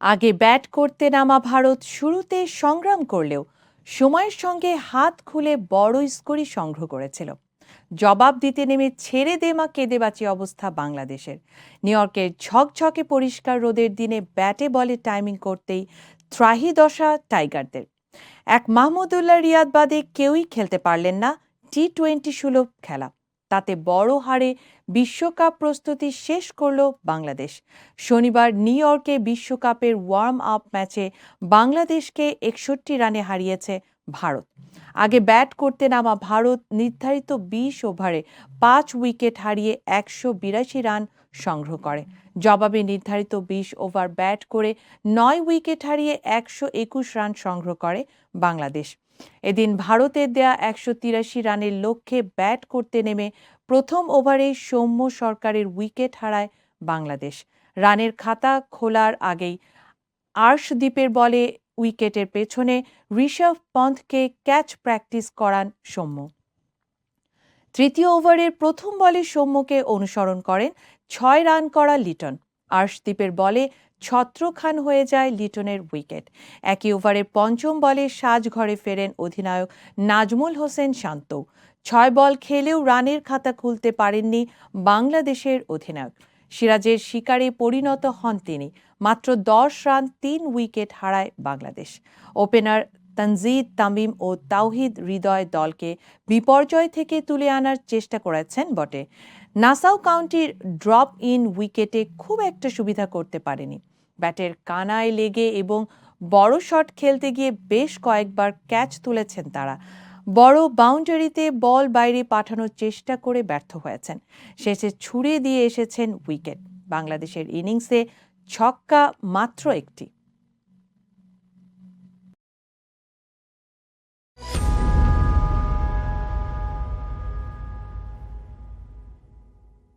আগে ব্যাট করতে নামা ভারত শুরুতে সংগ্রাম করলেও সময়ের সঙ্গে হাত খুলে বড় স্কোরই সংগ্রহ করেছিল। জবাব দিতে নেমে ছেড়ে দেমা কেঁদে বাঁচি অবস্থা বাংলাদেশের। নিউ ইয়র্কের ঝকঝকে পরিষ্কার রোদের দিনে ব্যাটে বলে টাইমিং করতেই ত্রাহি দশা টাইগারদের। এক মাহমুদুল্লাহ রিয়াদ বাদে কেউই খেলতে পারলেন না। টি টোয়েন্টি সুলভ খেলা। তাতে বড় হারে বিশ্বকাপ প্রস্তুতি শেষ করল বাংলাদেশ। শনিবার নিউ ইয়র্কে বিশ্বকাপের ওয়ার্ম আপ ম্যাচে বাংলাদেশকে একষট্টি রানে হারিয়েছে ভারত। আগে ব্যাট করতে নামা ভারত নির্ধারিত বিশ ওভারে পাঁচ উইকেট হারিয়ে একশো বিরাশি রান সংগ্রহ করে। জবাবে নির্ধারিত বিশ ওভার ব্যাট করে নয় উইকেট হারিয়ে একশো একুশ রান সংগ্রহ করে বাংলাদেশ। এদিন ভারতের দেয়া একশো তিরাশি রানের লক্ষ্যে ব্যাট করতে নেমে প্রথম ওভারে সৌম্য সরকারের উইকেট হারায় বাংলাদেশ। রানের খাতা খোলার আগেই আর্শদ্বীপের বলে উইকেটের পেছনে ঋষভ পন্থকে ক্যাচ প্র্যাকটিস করান সৌম্য। তৃতীয় ওভারের প্রথম বলে সৌম্যকে অনুসরণ করেন ছয় রান করা লিটন। আর্শদ্বীপের বলে ছত্রখান হয়ে যায় লিটনের উইকেট। একই ওভারের পঞ্চম বলে সাজঘরে ফেরেন অধিনায়ক নাজমুল হোসেন শান্ত। ছয় বল খেলেও রানের খাতা খুলতে পারেননি বাংলাদেশের অধিনায়ক। সিরাজের শিকারে পরিণত হন তিনি। মাত্র দশ রান, তিন উইকেট হারায় বাংলাদেশ। ওপেনার তানজিদ তামিম ও তাওহিদ হৃদয় দলকে বিপর্যয় থেকে তুলে আনার চেষ্টা করেছেন বটে। নাসাউ কাউন্টির ড্রপ ইন উইকেটে খুব একটা সুবিধা করতে পারেনি। ব্যাটের কানায় লেগে এবং বড় শট খেলতে গিয়ে বেশ কয়েকবার ক্যাচ তুলেছেন তারা। বড় বাউন্ডারিতে বল বাইরে পাঠানোর চেষ্টা করে ব্যর্থ হয়েছেন। শেষে ছুড়ে দিয়ে এসেছেন উইকেট। বাংলাদেশের ইনিংসে ছক্কা মাত্র একটি।